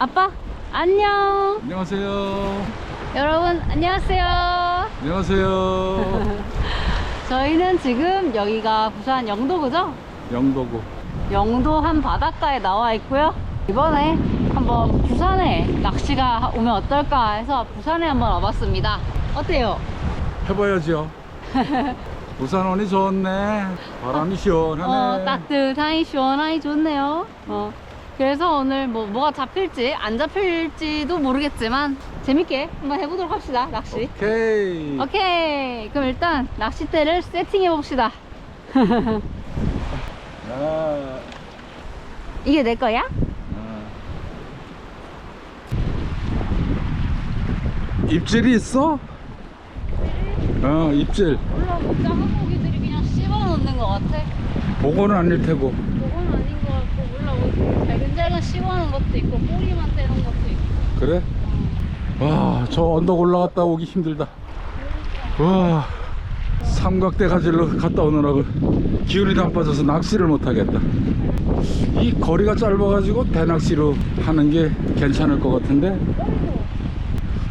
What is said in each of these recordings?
아빠 안녕 안녕하세요. 여러분 안녕하세요 안녕하세요. 저희는 지금 여기가 부산 영도구죠? 영도구. 영도 한 바닷가에 나와 있고요 이번에 한번 부산에 낚시가 오면 어떨까 해서 부산에 한번 와봤습니다 어때요? 해봐야죠. 부산 오니 좋네. 바람이 시원하네. 어, 따뜻하니 시원하니 좋네요 어, 그래서 오늘 뭐 뭐가 잡힐지 안 잡힐지도 모르겠지만 재밌게 한번 해보도록 합시다 낚시 오케이. 오케이 그럼 일단 낚싯대를 세팅해 봅시다 아, 이게 내 거야? 아. 입질이 있어? 어, 입질. 몰라 뭐 작은 고기들이 그냥 씹어놓는 것 같아 보고는 아닐 테고. 그건 아닌 뭐 잘근잘근 씹어놓은 것도 있고 꼬리만 떼는 것도 있고 그래? 와, 저 언덕 올라갔다 오기 힘들다. 와, 삼각대 가지러 갔다 오느라고 기운이 다 빠져서 낚시를 못 하겠다. 이 거리가 짧아가지고 대낚시로 하는 게 괜찮을 것 같은데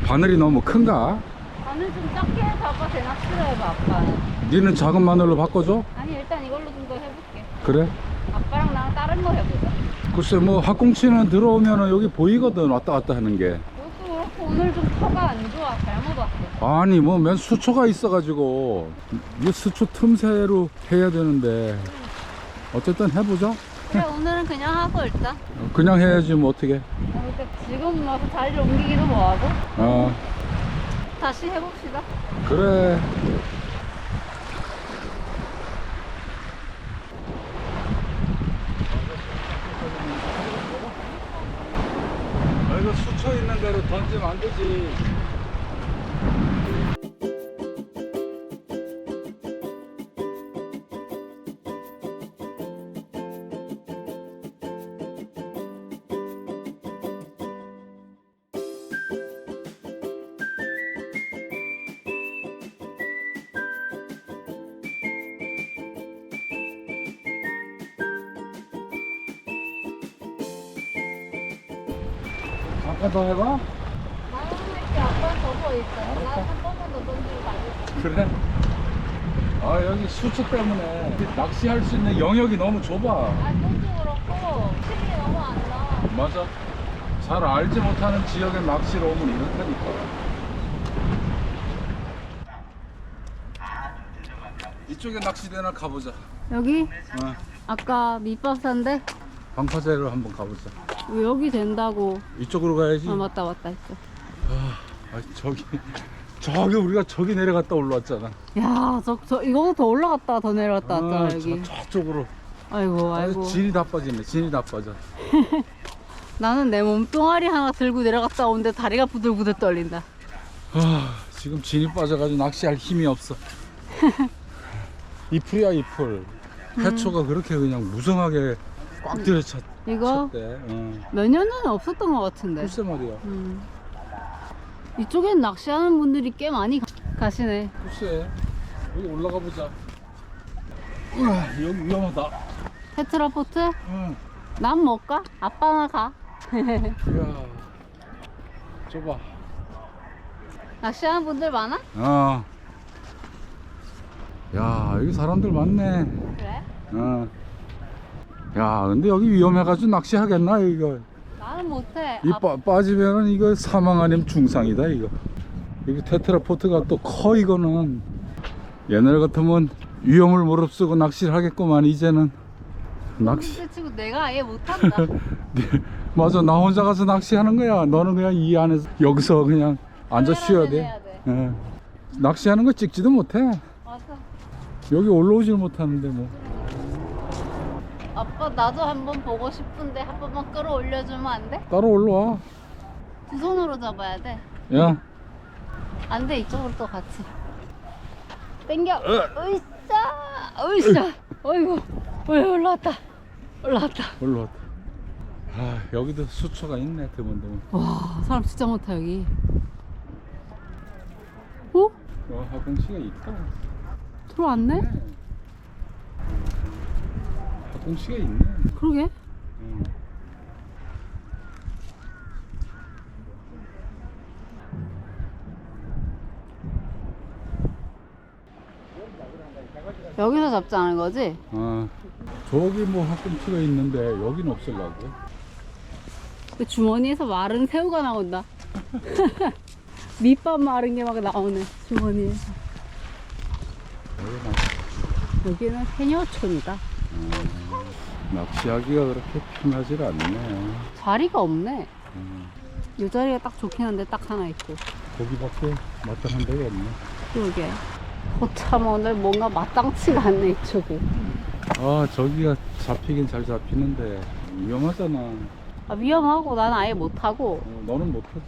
바늘이 너무 큰가? 바늘 좀 작게 해서 아빠 대낚시를 해봐 아빠는 니는 작은 바늘로 바꿔줘? 아니 일단 이걸로 좀 더 해볼게 그래? 아빠랑 나랑 다른 거 해보자 글쎄 뭐 학공치는 들어오면 여기 보이거든. 왔다 갔다 하는 게. 그것도 그렇고 오늘 좀 터가 안 좋아. 잘못 왔어 아니 뭐 맨 수초가 있어가지고. 이 수초 틈새로 해야 되는데. 어쨌든 해보자 그래 오늘은 그냥 하고 일단. 그냥 해야지 뭐 어떻게. 아, 근데 지금 와서 자리를 옮기기도 뭐하고? 어. 다시 해봅시다. 그래 수초 있는 대로 던지면 안 되지 해봐. 나는 할게 아빠 저거 있어 나한 번만 더 던지고 그래? 아 여기 수초 때문에 낚시할 수 있는 영역이 너무 좁아. 아 그것도 그렇고 힘이 너무 안나 맞아. 잘 알지 못하는 지역에 낚시로 오면 이렇다니까. 이쪽에 낚시대나 가보자. 여기? 어, 아까 밑밥 산데? 방파제로 한번 가보자. 왜 여기 된다고. 이쪽으로 가야지. 아 맞다 맞다 있어. 아, 저기 저기 우리가 저기 내려갔다 올라왔잖아. 야저 저 이거보다 더 올라갔다 더 내려갔다 아, 왔잖아 여기. 저, 저쪽으로. 아이고 아이고. 아, 진이 다 빠지네 진이 다 빠져. 나는 내 몸뚱아리 하나 들고 내려갔다 오는데 다리가 부들부들 떨린다. 아, 지금 진이 빠져가지고 낚시할 힘이 없어. 이풀이야 이풀. 해초가 그렇게 그냥 무성하게 꽉 들여찼. 이거 대 어. 몇년 전에 없었던 것 같은데 글쎄 말이야. 음. 이쪽엔 낚시하는 분들이 꽤 많이 가- 가시네 글쎄. 여기 올라가 보자. 우와, 여기 위험하다. 테트라포트? 응. 난 못 가? 아빠나 가 이야. 좁아. 낚시하는 분들 많아? 어. 야, 여기 사람들 많네. 그래? 어. 야, 근데 여기 위험해가지고 낚시하겠나, 이거. 나는 못해. 이 아, 빠, 빠지면은 이거 사망 아니면 중상이다 이거. 여기 테트라포트가 또 커 이거는. 옛날 같으면 위험을 무릅쓰고 낚시를 하겠구만 이제는. 낚시. 지금 내가 아예 못한다. 맞아 나 혼자 가서 낚시하는 거야. 너는 그냥 이 안에서 여기서 그냥 앉아 쉬어야 돼. 해야 돼. 예. 낚시하는 거 찍지도 못해. 맞아. 여기 올라오질 못하는데 뭐 아빠 나도 한번 보고 싶은데 한 번만 끌어올려주면 안 돼? 따로 올라와 두 손으로 잡아야 돼. 야 안 돼, 이쪽으로 또 같이. 땡겨. 으쌰! 으쌰! 어이구. 어이, 올라왔다. 올라왔다. 올라왔다 아 여기도 수초가 있네 드문드문 와, 사람 진짜 많다, 여기. 어? 어 하공시가 있다 들어왔네? 하 공치가 있네. 그러게. 여기서 잡지 않은 거지? 아, 저기 뭐 학꿈치가 있는데 여긴 없을라고. 그 주머니에서 마른 새우가 나온다. 밑밥 마른 게 막 나오네 주머니에서. 어, 여기는 해녀촌이다. 음. 어. 낚시하기가 그렇게 편하질 않네. 자리가 없네. 음, 이 자리가 딱 좋긴 한데 딱 하나 있고. 거기밖에 마땅한 데가 없네. 그러게. 거참 오늘 뭔가 마땅치가 않네, 이쪽이. 아, 저기가 잡히긴 잘 잡히는데 위험하잖아. 아, 위험하고 난 아예 못하고. 어, 너는 못하지.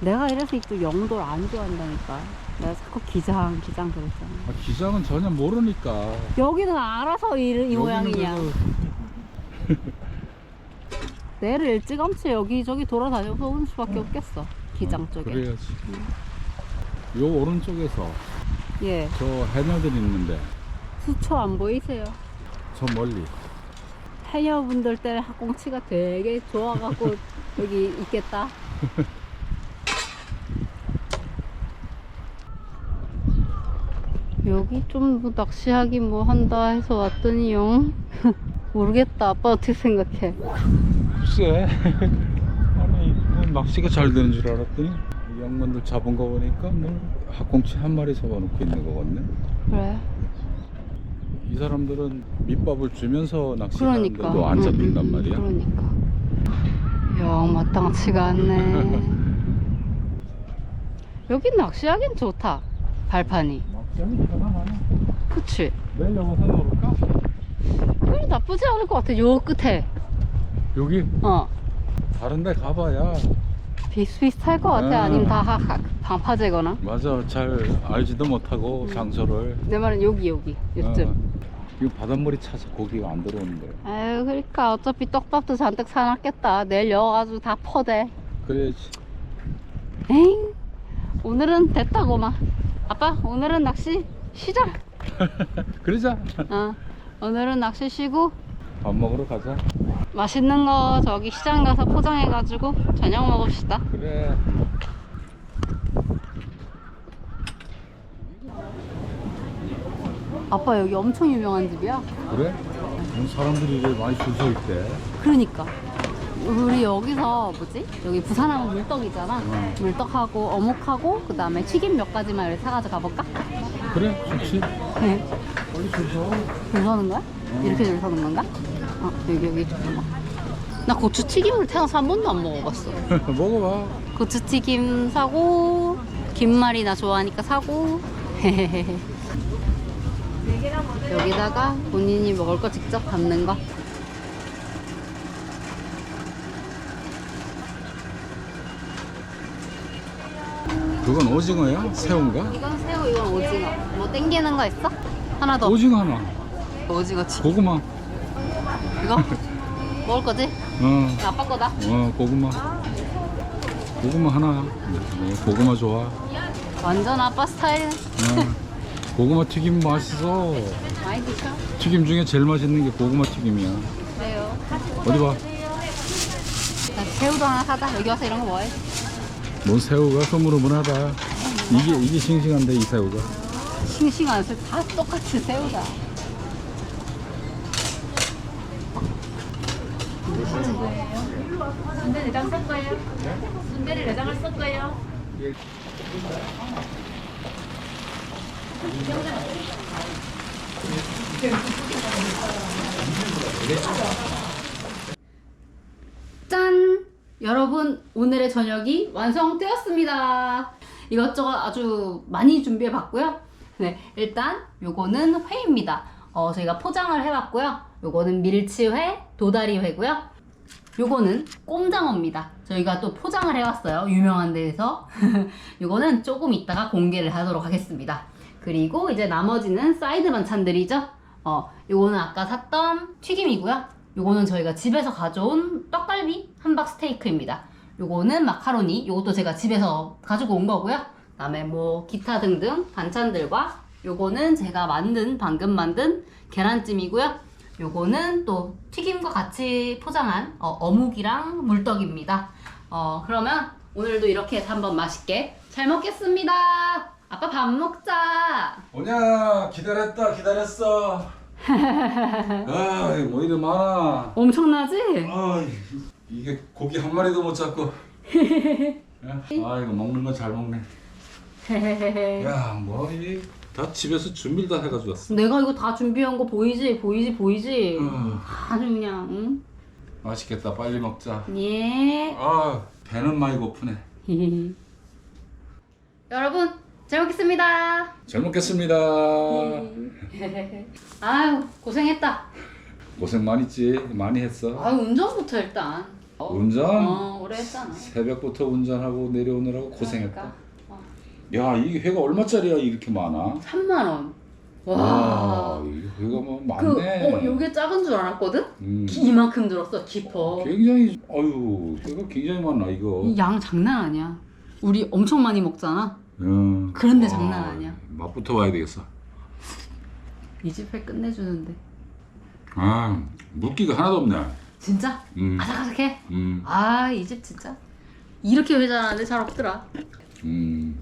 내가 이래서 또 영도를 안 좋아한다니까. 내가 자꾸 기장, 기장 그랬잖아. 아, 기장은 전혀 모르니까. 여기는 알아서 이, 이 모양이냐. 그래도 내를 일찌감치 여기저기 돌아다녀서 오는 수밖에 없겠어. 기장 어, 쪽에. 그래야지. 요 오른쪽에서 예. 저 해녀들 있는데 수초 안 보이세요? 저 멀리 해녀분들 때문에 학꽁치가 되게 좋아갖고 여기 있겠다. 여기 좀 뭐 낚시하기 뭐 한다 해서 왔더니요. 모르겠다. 아빠 어떻게 생각해? 글쎄 아니 뭐 낚시가 잘 되는 줄 알았더니 이 양반들 잡은 거 보니까 뭐 학꽁치 한 마리 잡아놓고 있는 거 같네 그래. 이 사람들은 밑밥을 주면서 낚시하는데도 그러니까. 안 응, 잡힌단 응, 말이야 그러니까. 영 마땅치가 않네. 여긴 낚시하긴 좋다. 발판이. 낚시하기 편안하네 그치? 내일 영화 사놓을까? 그래 나쁘지 않을 것 같아. 요 끝에. 여기 어. 다른 데 가봐야 비슷비슷할 것 같아. 음. 아니면 다 하- 하- 방파제거나. 맞아 잘 알지도 못하고 장소를 내 말은 여기 여기 요쯤. 어. 이거 바닷물이 차서 고기가 안 들어오는 거야 아유 그러니까 어차피 떡밥도 잔뜩 사놨겠다. 내일 여가지고 다 퍼대. 그래야지 에잉. 오늘은 됐다고만. 아빠 오늘은 낚시 시작. 그러자 어. 오늘은 낚시 쉬고 밥 먹으러 가자 맛있는 거 저기 시장 가서 포장해가지고 저녁 먹읍시다. 그래 아빠 여기 엄청 유명한 집이야. 그래? 음, 사람들이 이래 많이 줄 서 있대 그러니까 우리 여기서 뭐지? 여기 부산하면 물떡이잖아. 응. 물떡하고 어묵하고 그 다음에 튀김 몇 가지만 이렇게 사가지고 가볼까? 그래 좋지 네. 줄 서는 거야? 이렇게 줄 서는 건가? 어 여기 여기 잠깐만. 나 고추 튀김을 태어나서 한 번도 안 먹어봤어. 먹어봐 고추 튀김 사고 김말이 나 좋아하니까 사고. 여기다가 본인이 먹을 거 직접 담는 거. 그건 오징어야? 새우인가? 이건 새우, 이건 오징어. 뭐 땡기는 거 있어? 하나 더. 오징어 하나 오징어 치. 고구마 이거 먹을 거지? 어, 아빠 거다. 어 고구마 고구마 하나 네, 고구마 좋아 어, 완전 아빠 스타일. 고구마 튀김 맛있어 많이 드셔. 튀김 중에 제일 맛있는 게 고구마 튀김이야 그래요. 어디 봐. 나 새우도 하나 사자. 여기 와서 이런 거 뭐해? 뭔 새우가 흐물흐물하다. 이게 이게 싱싱한데 이 새우가. 싱싱한 새우 다 똑같이 새우다. 순대 내장 쓸 거예요? 순대를 내장을 쓸 거예요? 짠! 여러분, 오늘의 저녁이 완성되었습니다. 이것저것 아주 많이 준비해 봤고요. 네, 일단 요거는 회입니다. 어, 저희가 포장을 해봤고요. 요거는 밀치회, 도다리회고요. 요거는 꼼장어입니다. 저희가 또 포장을 해왔어요. 유명한 데에서. 요거는 조금 이따가 공개를 하도록 하겠습니다. 그리고 이제 나머지는 사이드 반찬들이죠. 어, 요거는 아까 샀던 튀김이고요. 요거는 저희가 집에서 가져온 떡갈비 함박 스테이크입니다. 요거는 마카로니, 요것도 제가 집에서 가지고 온 거고요. 그다음에 뭐 기타 등등 반찬들과 요거는 제가 만든 방금 만든 계란찜이고요. 요거는 또 튀김과 같이 포장한 어, 어묵이랑 물떡입니다. 어, 그러면 오늘도 이렇게 해서 한번 맛있게 잘 먹겠습니다. 아빠 밥 먹자. 오냐 기다렸다 기다렸어 아 뭐 이리 많아 엄청나지? 아 이게 고기 한 마리도 못 잡고 아 이거 먹는 건 잘 먹네 야 뭐 이 다 집에서 준비를 다 해가지고 왔어 내가 이거 다 준비한 거 보이지? 보이지? 보이지? 어, 아주 그냥 응? 맛있겠다 빨리 먹자 예. 아 배는 많이 고프네 여러분 잘 먹겠습니다. 잘 먹겠습니다 아유 고생했다. 고생 많이 했지 많이 했어 아유 운전부터 일단. 어, 운전? 어 오래 했잖아. 새벽부터 운전하고 내려오느라고 고생했다 그러니까. 어, 야 이게 회가 얼마짜리야 이렇게 많아 3만 원. 와. 와, 이 회가 뭐 그, 많네. 어, 요게 작은 줄 알았거든? 음, 기- 이만큼 들었어, 깊어. 굉장히, 아유, 회가 굉장히 많아 이거. 이 양 장난 아니야. 우리 엄청 많이 먹잖아. 음. 그런데 아, 장난 아니야. 맛부터 봐야 되겠어. 이 집 회 끝내주는데. 아, 물기가 하나도 없네. 진짜? 음, 아삭아삭해? 음, 아, 이 집 진짜. 이렇게 회 잘하는데 잘 없더라. 음.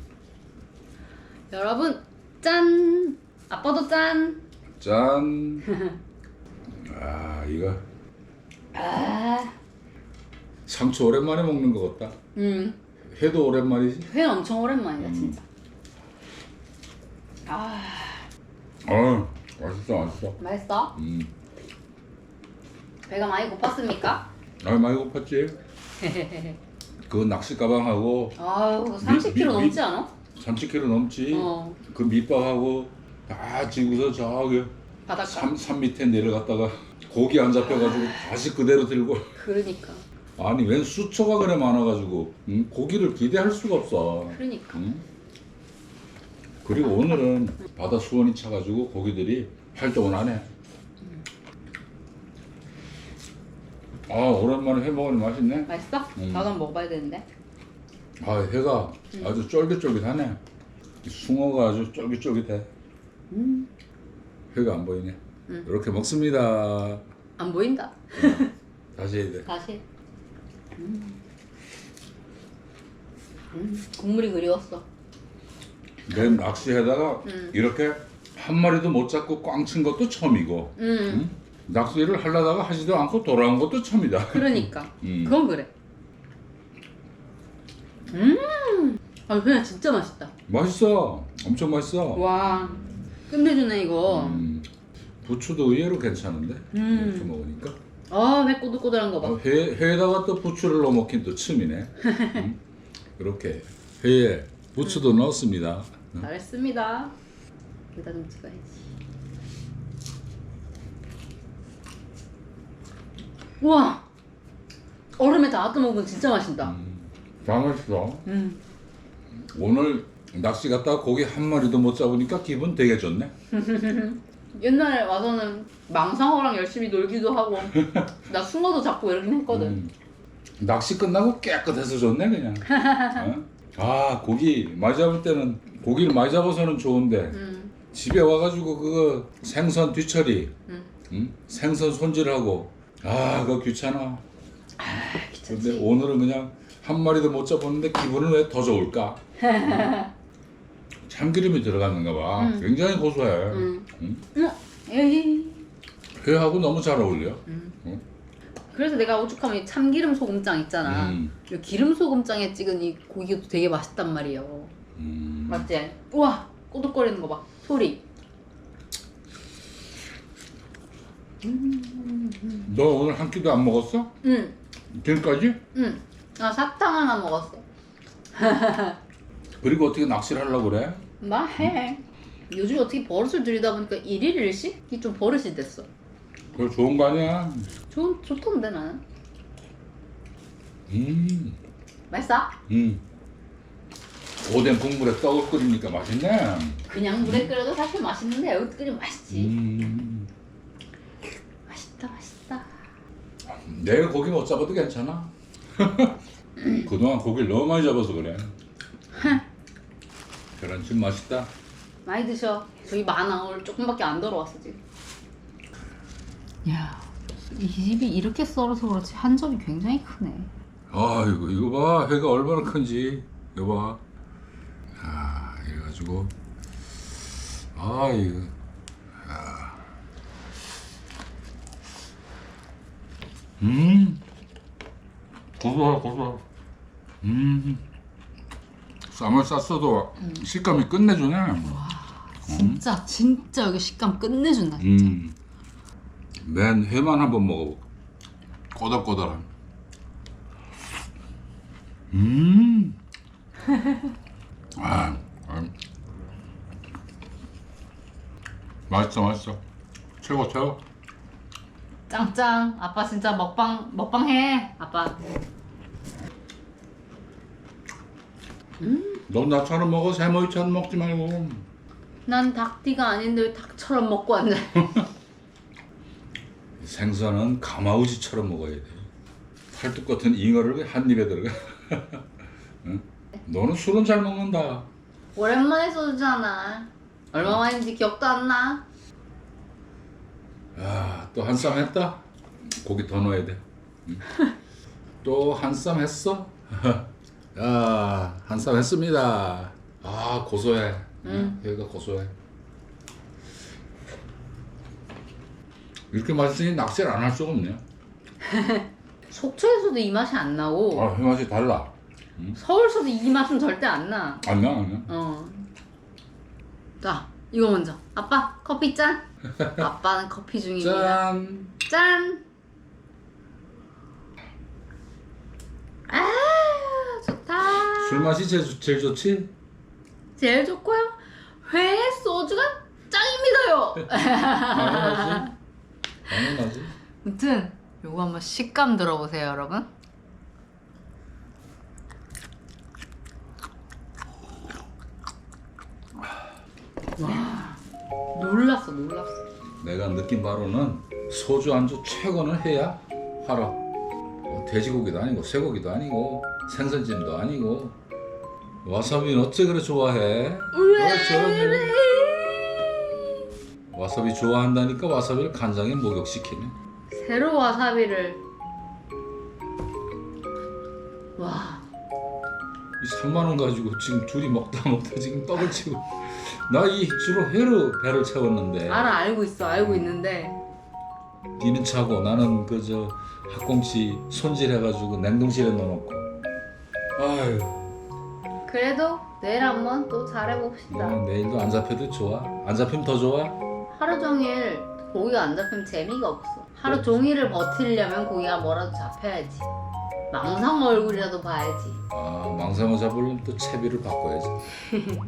여러분, 짠! 아빠도 짠! 짠. 아, 이거 아, 상추 오랜만에 먹는 것 같다. 음. 회도 오랜만이지. 회 엄청 오랜만이다, 음. 진짜. 아, 어, 맛있어, 맛있어. 맛있어? 음, 배가 많이 고팠습니까? 아, 많이 고팠지. 그 낚시 가방하고 아유, 미- 30kg 미- 넘지 않아? 30kg 넘지. 어, 그 밑밥하고 다 지고서 저기 바닷가. 산, 산 밑에 내려갔다가 고기 안 잡혀가지고 다시 그대로 들고 그러니까. 아니 웬 수초가 그래 많아가지고 응? 고기를 기대할 수가 없어 그러니까. 응? 그리고 오늘은 바다 수온이 차가지고 고기들이 활동을 안 해 아 오랜만에 회 먹으니 맛있네 맛있어? 음. 나도 한번 먹어봐야 되는데. 아 회가 아주 쫄깃쫄깃하네 이 숭어가 아주 쫄깃쫄깃해 음. 회가 안 보이네 음. 이렇게 먹습니다 안 보인다. 다시 해야 돼 다시. 음. 음, 국물이 그리웠어. 내 낚시하다가 음. 이렇게 한 마리도 못 잡고 꽝 친 것도 처음이고 음, 응? 낚시를 하려다가 하지도 않고 돌아온 것도 처음이다 그러니까. 음. 그건 그래. 음, 아, 그냥 진짜 맛있다. 맛있어 엄청 맛있어 와, 끝내주네 이거. 음, 부추도 의외로 괜찮은데 음. 이렇게 먹으니까 아, 회 꼬들꼬들한 거 봐. 어, 회, 회에다가 또 부추를 넣어 먹긴 또 처음이네 음? 이렇게 회에 부추도 넣었습니다 응? 잘했습니다. 여기다 좀 찍어야지. 우와, 얼음에 닿았던 먹으면 진짜 맛있다. 음, 다 맛있어 음. 오늘 낚시 갔다가 고기 한 마리도 못 잡으니까 기분 되게 좋네 옛날에 와서는 망상어랑 열심히 놀기도 하고 나 숭어도 잡고 이러긴 했거든. 음. 낚시 끝나고 깨끗해서 좋네 그냥. 어? 아 고기 많이 잡을 때는 고기를 많이 잡아서는 좋은데 음, 집에 와가지고 그거 생선 뒤처리, 음. 응? 생선 손질하고 아 그거 귀찮아. 귀찮지. 근데 오늘은 그냥 한 마리도 못 잡았는데 기분은 왜 더 좋을까? 응? 참기름이 들어갔는가 봐. 음. 굉장히 고소해. 음. 응? 어, 에이. 회하고 너무 잘 어울려. 음. 응? 그래서 내가 오죽하면 이 참기름 소금장 있잖아. 음. 이 기름 소금장에 찍은 이 고기도 되게 맛있단 말이에요. 음. 맞지? 우와, 꼬득거리는 거 봐. 소리. 너 오늘 한 끼도 안 먹었어? 응, 지금까지? 응. 나 사탕 하나 먹었어. 그리고 어떻게 낚시를 하려고 그래? 나 해. 요즘 어떻게 버릇을 들이다 보니까 일일 일식? 이게 좀 버릇이 됐어. 그거 좋은 거 아니야? 좋, 좋던데 나는. 음, 맛있어? 음. 오뎅 국물에 떡을 끓이니까 맛있네. 그냥 물에 끓여도 사실 맛있는데 여기 끓이면 맛있지. 음. 맛있다, 맛있다. 내일 고기 못 잡아도 괜찮아. 그동안 고기를 너무 많이 잡아서 그래. 계란찜 맛있다. 많이 드셔. 저기 많아. 오늘 조금밖에 안 들어왔어 지금. 야, 이 집이 이렇게 썰어서 그렇지 한 점이 굉장히 크네. 아이고 이거 봐 회가 얼마나 큰지 이거 봐. 아 이거 그래가지고 아 이거 야. 음 고소하 고소하 음 쌈을 쌌어도 식감이 끝내주네 진짜 진짜 여기 식감 끝내준다. 음. 맨 회만 한번 먹어보고 꼬들꼬들한 음. 아, 아. 맛있어 맛있어 최고 최고 짱짱. 아빠 진짜 먹방 먹방 해. 아빠. 넌 나처럼 먹어 새모이처럼 먹지 말고 난 닭띠가 아닌데 왜 닭처럼 먹고 앉아? 생선은 가마우지처럼 먹어야 돼 팔뚝 같은 잉어를 한 입에 들어가 응? 너는 술은 잘 먹는다 오랜만에 소주잖아. 얼마 만인지 기억도 안 나. 아, 또한 쌈 했다? 고기 더 넣어야 돼. 또한 쌈 했어? 야, 한쌈 했습니다. 아, 고소해. 응. 여기가 고소해. 이렇게 맛있으니 낚시를 안 할 수가 없네. 속초에서도 이 맛이 안 나고 아, 그 맛이 달라. 서울서도 이 맛은 절대 안 나. 안 나, 안 나. 어. 자, 이거 먼저. 아빠, 커피 짠. 아빠는 커피 중입니다. 짠! 짠. 아, 좋다. 술 맛이 제일, 좋- 제일 좋지? 제일 좋고요. 회 소주가 짱입니다요. 당연하지. 당연하지. 아무튼 요거 한번 식감 들어보세요, 여러분. 와, 놀랐어, 놀랐어. 내가 느낀 바로는 소주 안주 최고는 해야 하라. 뭐 돼지고기도 아니고 쇠고기도 아니고 생선찜도 아니고. 와사비는 어째 그래 좋아해? 왜? 와사비 좋아한다니까 와사비를 간장에 목욕시키네. 새로 와사비를. 와. 이 3만 원 가지고 지금 둘이 먹다 먹다 지금 떡을 치고. 나 이 주로 회로 배를 채웠는데. 알아 알고 있어 알고 있는데. 니는 차고 나는 그저 학꽁치 손질해가지고 냉동실에 넣어놓고 아유. 그래도 내일 한번 또 잘해봅시다. 뭐 내일도 안 잡혀도 좋아. 안 잡히면 더 좋아? 하루 종일 고기가 안 잡히면 재미가 없어. 하루 종일을 버티려면 고기가 뭐라도 잡혀야지. 망상 얼굴이라도 봐야지. 아 망상어 잡으려면 또 채비를 바꿔야지